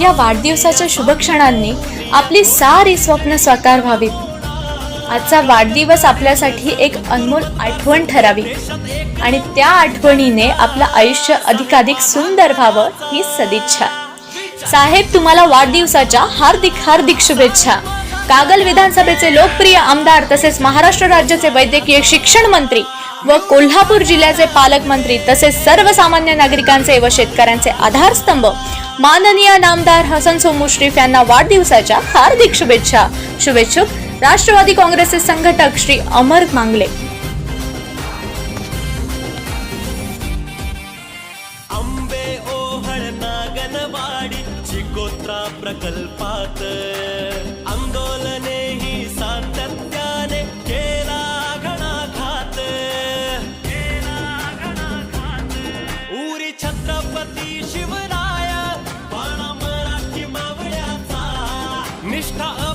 या वाढदिवसाच्या शुभक्षणांनी आपली सारी स्वप्न साकार व्हावीत. आजचा वाढदिवस आपल्यासाठी एक अनमोल आठवण ठरावी. आणि त्या आठवणीने आपलं आयुष्य अधिकाधिक सुंदर व्हावं ही सदिच्छा. साहेब तुम्हाला वाढदिवसाच्या हार्दिक हार्दिक शुभेच्छा. कागल विधानसभेचे लोकप्रिय आमदार तसेच महाराष्ट्र राज्याचे वैद्यकीय शिक्षण मंत्री व कोल्हापूर जिल्ह्याचे पालकमंत्री तसेच सर्वसामान्य नागरिकांचे व शेतकऱ्यांचे आधारस्तंभ. माननीय नामदार हसन सो श्रीफ यांना वाढदिवसाच्या हार्दिक शुभेच्छा. शुभेच्छुक राष्ट्रवादी काँग्रेसचे संघटक श्री अमर मांगले. प्रकल्पात छत्रपती शिवराय बाणा मराठी मावळ्याचा. निष्ठा